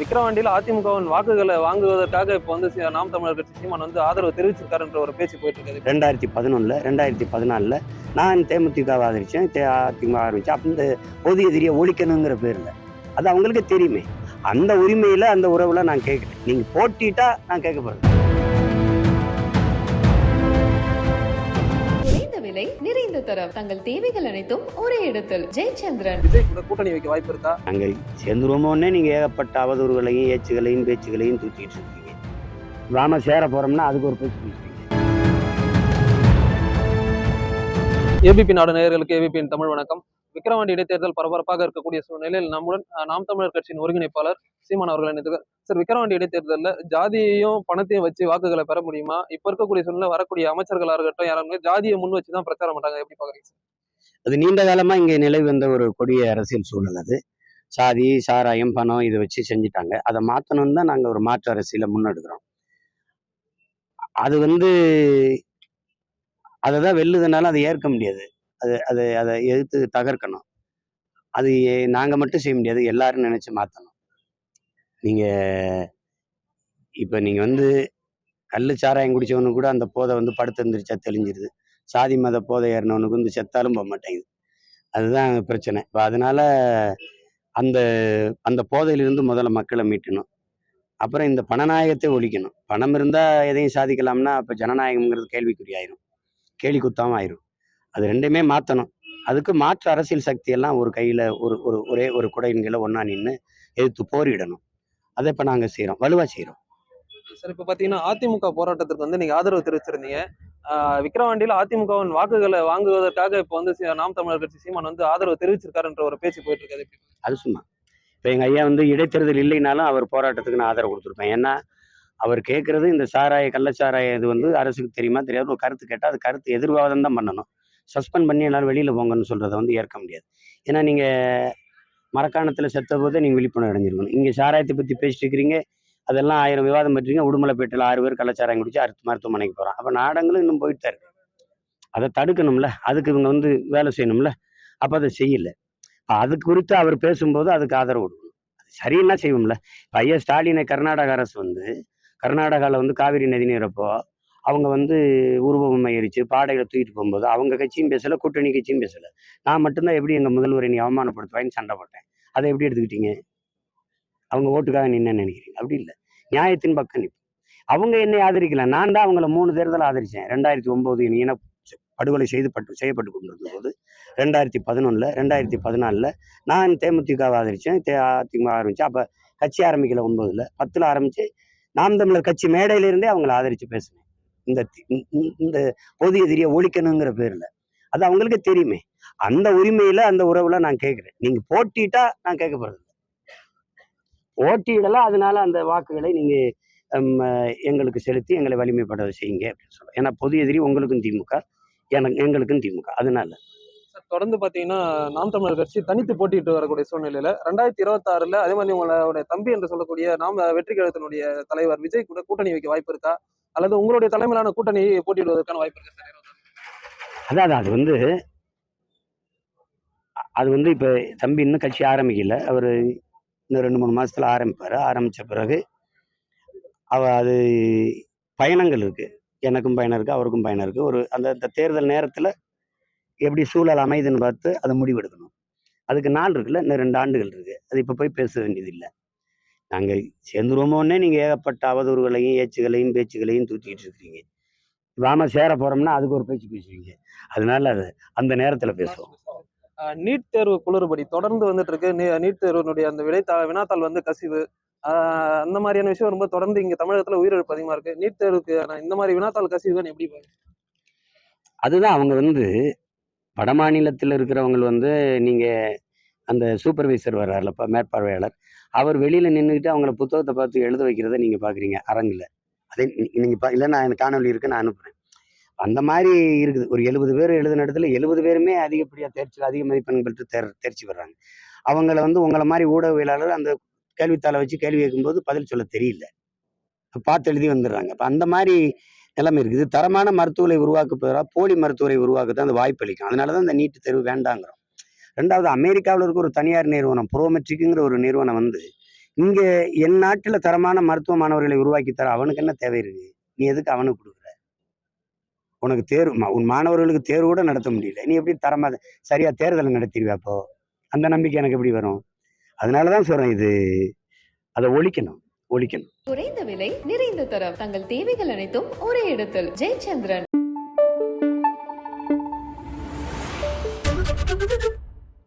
விக்கிரவாண்டியில் அதிமுகவின் வாக்குகளை வாங்குவதற்காக இப்போ வந்து நாம் தமிழர் கட்சி சீமான் வந்து ஆதரவு தெரிவிச்சிருக்காருன்ற ஒரு பேச்சு போயிட்டு இருக்காது. ரெண்டாயிரத்தி பதினொன்றில் ரெண்டாயிரத்தி பதினாலில் நான் தேமுதிக ஆதரித்தேன் தே அதிமுக ஆரம்பித்தேன் அப்போ இந்த பொது எதிரியை ஒழிக்கணுங்கிற பேரில். அது அவங்களுக்கு தெரியுமே. அந்த உரிமையில் அந்த உறவில் நான் கேட்குறேன் நீங்கள் போட்டிட்டா நான் கேட்க போகிறேன் தரம் தங்கள் தேவைகள் அனைத்தும் ஒரே இடத்தில். ஜெயச்சந்திரன். விஜய் கூட கூட்டணி வைக்க வாய்ப்பு இருக்கா? நாங்கள் சேர்ந்துருவோமோன்னே நீங்கள் ஏகப்பட்ட அவதூறுகளையும் ஏச்சுகளையும் பேச்சுகளையும் தூக்கிட்டு இருக்கீங்க. நாம சேர போகிறோம்னா அதுக்கு ஒரு பேச்சு ஏபிபி நாடு நேயர்களுக்கு ஏபிபியின் தமிழ் வணக்கம். விக்கிரவாண்டி இடைத்தேர்தல் பரபரப்பாக இருக்கக்கூடிய சூழ்நிலையில் நம்முடன் நாம் தமிழர் கட்சியின் ஒருங்கிணைப்பாளர் சீமான் அவர்கள் இணைந்து சார் விக்கிரவாண்டி இடைத்தேர்தலில் ஜாதியையும் பணத்தையும் வச்சு வாக்குகளை பெற முடியுமா? இப்போ இருக்கக்கூடிய சூழ்நிலை வரக்கூடிய அமைச்சர்களாக இருக்கட்டும் யாராவது ஜாதியை முன் வச்சு தான் பிரச்சாரம் பண்றாங்க. எப்படி பாக்குறீங்க சார்? அது நீண்ட காலமாக இங்கே நிலவி வந்த ஒரு கொடிய அரசியல் சூழல் அது. சாதி சாராயம் பணம் இதை வச்சு செஞ்சுட்டாங்க. அதை மாற்றணும்னு தான் நாங்கள் ஒரு மாற்று அரசியலை முன்னெடுக்கிறோம். அது வந்து அதை தான் வெல்லுதுனால அதை ஏற்க முடியாது. அது அதை அதை எதிர்த்து தகர்க்கணும். அது நாங்கள் மட்டும் செய்ய முடியாது. எல்லாரும் நினச்சி மாற்றணும் நீங்கள் இப்போ நீங்கள் வந்து கல் சாராயம் குடிச்சவனுக்கு கூட அந்த போதை வந்து படுத்து எழுந்திரிச்சா தெளிஞ்சிருது. சாதி மத போதை ஏறினவனுக்கு வந்து செத்தாலும் போக மாட்டேங்குது. அதுதான் பிரச்சனை. இப்போ அதனால அந்த அந்த போதையிலிருந்து முதல்ல மக்களை மீட்டணும். அப்புறம் இந்த பணநாயகத்தை ஒழிக்கணும். பணம் இருந்தால் எதையும் சாதிக்கலாம்னா அப்போ ஜனநாயகம்ங்கிறது கேள்விக்குறியாயிரும். கேலி குத்தாமல் ஆயிரும். அது ரெண்டுமே மாற்றணும் அதுக்கு மாற்று அரசியல் சக்தியெல்லாம் ஒரு கையில் ஒரு ஒரு ஒரே ஒரு குடையின் கீழே ஒன்றா நின்று எதிர்த்து போரிடணும். அதை இப்போ நாங்கள் செய்கிறோம் வலுவாக செய்கிறோம் சார் இப்ப பாத்தீங்கன்னா அதிமுக போராட்டத்துக்கு வந்து நீங்க ஆதரவு தெரிவிச்சிருந்தீங்க. ஆஹ் விக்கிரவாண்டியில் அதிமுகவின் வாக்குகளை வாங்குவதற்காக இப்போ வந்து நாம் தமிழர் கட்சி சீமான் வந்து ஆதரவு தெரிவிச்சிருக்காருன்ற ஒரு பேச்சு போயிட்டு இருக்காது. அது சும்மா. இப்போ எங்கள் ஐயா வந்து இடைத்தேர்தல் இல்லைனாலும் அவர் போராட்டத்துக்கு நான் ஆதரவு கொடுத்துருப்பேன். ஏன்னா அவர் கேட்குறது இந்த சாராய கள்ளச்சாராய இது வந்து அரசுக்கு தெரியுமா தெரியாது. ஒரு கருத்து கேட்டால் அது கருத்து எதிர்வாதம் தான் பண்ணணும். சஸ்பெண்ட் பண்ணி எல்லோரும் வெளியில் போங்கன்னு சொல்கிறத வந்து ஏற்க முடியாது. ஏன்னா நீங்கள் மரக்காணத்தில் செத்த போதே நீங்கள் விழிப்புணர்வு அடைஞ்சிருக்கணும். இங்கே சாராயத்தை பற்றி பேசிட்டு இருக்கிறீங்க. அதெல்லாம் ஆயிரம் விவாதம் பண்றீங்க. உடுமலைப்பேட்டையில் ஆறு பேர் கலாச்சாரம் குடிச்சு அடுத்து மருத்துவமனைக்கு போகிறான் அப்போ நாடங்களும் இன்னும் போயிட்டு தான் இருக்கு. அதை தடுக்கணும்ல. அதுக்கு இவங்க வந்து வேலை செய்யணும்ல. அப்போ அதை செய்யல. இப்ப அது குறித்து அவர் பேசும்போது அதுக்கு ஆதரவு கொடுக்கணும். அது சரின்னா செய்வோம்ல. இப்போ ஐயா ஸ்டாலினை கர்நாடக அரசு வந்து கர்நாடகாவில் வந்து காவிரி நதி நீரப்போ அவங்க வந்து உருவம் எரிச்சு பாடைகளை தூக்கிட்டு போகும்போது அவங்க கட்சியும் பேசலை கூட்டணி கட்சியும் பேசலை. நான் மட்டும்தான் எப்படி எங்கள் முதல்வரை நீ அவமானப்படுத்துவாயின்னு சண்டை போட்டேன். அதை எப்படி எடுத்துக்கிட்டீங்க? அவங்க ஓட்டுக்காக நின்னு நினைக்கிறீங்க? அப்படி இல்லை. நியாயத்தின் பக்கம் நிற்போம். அவங்க என்னை ஆதரிக்கல. நான் தான் அவங்கள மூணு தேர்தல் ஆதரித்தேன் ரெண்டாயிரத்தி ஒம்பது இன படுகொலை செய்து பட்டு செய்யப்பட்டு கொண்டிருந்த போது ரெண்டாயிரத்தி பதினொன்றில் ரெண்டாயிரத்தி பதினாலில் நான் தேமுதிகவை ஆதரித்தேன் தே அதிமுக ஆரம்பித்தேன் அப்போ கட்சி ஆரம்பிக்கல ஒன்பதில் பத்தில் ஆரம்பித்து நாம் தமிழர் கட்சி மேடையிலிருந்தே அவங்கள ஆதரித்து பேசினேன். இந்த இந்த- போதிய பொது எதிரியை ஒழிக்கணுங்கிற பேரில். அது அவங்களுக்கு தெரியுமே. அந்த உரிமையில் அந்த உறவுல நான் கேட்குறேன். நீங்கள் போட்டிட்டா நான் கேட்க போகிறது போட்டியிடலாம் அதனால அந்த வாக்குகளை நீங்கள் எங்களுக்கு செலுத்தி எங்களை வலிமைப்பட செய்யுங்க அப்படின்னு சொல்லுவோம் ஏன்னா பொது எதிரி உங்களுக்கும் திமுக எனக்கு எங்களுக்கும் திமுக. அதனால. தொடர்ந்து பாத்தீங்கன்னா நாம் தமிழர் கட்சி தனித்து போட்டிட்டு வரக்கூடிய சூழ்நிலையில ரெண்டாயிரத்தி இருபத்தி ஆறுல அதே மாதிரி உங்களோட தம்பி என்று சொல்லக்கூடிய நாம் வெற்றி கழகத்தினுடைய தலைவர் விஜய் கூட கூட்டணி வைக்க வாய்ப்பு இருக்கா? அல்லது உங்களுடைய தலைமையிலான கூட்டணி போட்டியிடுவதற்கான வாய்ப்பு இருக்கு சார்? அதான் அதான். அது வந்து அது வந்து இப்போ தம்பி இன்னும் கட்சி ஆரம்பிக்கல. அவர் இன்னும் ரெண்டு மூணு மாதத்தில் ஆரம்பிப்பார். ஆரம்பித்த பிறகு அவ அது பயணங்கள் இருக்குது எனக்கும் பயணம் இருக்குது அவருக்கும் பயணம் இருக்குது ஒரு அந்த அந்த தேர்தல் நேரத்தில் எப்படி சூழல் அமைதுன்னு பார்த்து அதை முடிவெடுக்கணும். அதுக்கு நாள் இருக்குல்ல இன்னும் ரெண்டு ஆண்டுகள் இருக்குது அது இப்போ போய் பேச வேண்டியதில்லை. நாங்கள் சேர்ந்துருவோமோன்னே நீங்கள் ஏகப்பட்ட அவதூறுகளையும் ஏச்சுகளையும் பேச்சுகளையும் தூக்கிட்டு இருக்கிறீங்க. நாம சேர போறோம்னா அதுக்கு ஒரு பேச்சு பேசுவீங்க. அதனால அது அந்த நேரத்தில் பேசுவோம். நீட் தேர்வு குளறுபடி தொடர்ந்து வந்துட்டு இருக்கு நீ- நீட் தேர்வினுடைய அந்த விடைத்தா வினாத்தாள் வந்து கசிவு. அந்த மாதிரியான விஷயம் ரொம்ப தொடர்ந்து இங்க தமிழகத்துல உயிரிழப்பு அதிகமா இருக்கு. நீட் தேர்வுக்கு இந்த மாதிரி வினாத்தாள் கசிவுன்னு எப்படி? அதுதான் அவங்க வந்து வட மாநிலத்தில் இருக்கிறவங்க வந்து நீங்கள் அந்த சூப்பர்வைசர் வர்றாருலப்பா மேற்பார்வையாளர். அவர் வெளியில் நின்றுக்கிட்டு அவங்கள புத்தகத்தை பார்த்து எழுத வைக்கிறத நீங்கள் பார்க்குறீங்க அரங்கில். அதே நீங்கள் பா இல்லை நான் காணொலி இருக்கு நான் அனுப்புகிறேன் அந்த மாதிரி இருக்குது. ஒரு எழுபது பேர் எழுதின இடத்துல எழுபது பேருமே அதிகப்படியாக தேர்ச்சி அதிக மதிப்பெண் பெற்று தேர் தேர்ச்சி பெறாங்க. அவங்கள வந்து உங்களை மாதிரி ஊடகவியலாளர் அந்த கேள்வித்தாளை வச்சு கேள்வி கேட்கும்போது பதில் சொல்ல தெரியல. பார்த்து எழுதி வந்துடுறாங்க. அப்போ அந்த மாதிரி நிலைமை இருக்குது. தரமான மருத்துவரை உருவாக்குவதா போலி மருத்துவரை உருவாக்க அந்த வாய்ப்பு அளிக்கும் அதனால தான் இந்த நீட்டு தேர்வு வேண்டாங்கிறோம். ரெண்டாவது அமெரிக்காவில் இருக்க ஒரு தனியார் நிறுவனம் ப்ரோமெட்ரிக்குங்கிற ஒரு நிறுவனம் வந்து இங்கே என் நாட்டில் தரமான மருத்துவ மாணவர்களை உருவாக்கி தர அவனுக்கு என்ன தேவை இருக்கு? நீ எதுக்கு அவனுக்கு கொடுக்குற? உனக்கு தேர்வு மா- உன் மாணவர்களுக்கு தேர்வு கூட நடத்த முடியல. நீ எப்படி தரமா சரியா தேர்தலை நடத்திடுவே அப்போ? அந்த நம்பிக்கை எனக்கு எப்படி வரும்? அதனால தான் சொல்றேன் இது. அதை ஒழிக்கணும் ஒழிக்கணும். குறைந்த விலை நிறைந்த தரம். தங்கள் தேவைகள் அனைத்தும் ஒரே இடத்தில். ஜெயச்சந்திரன்.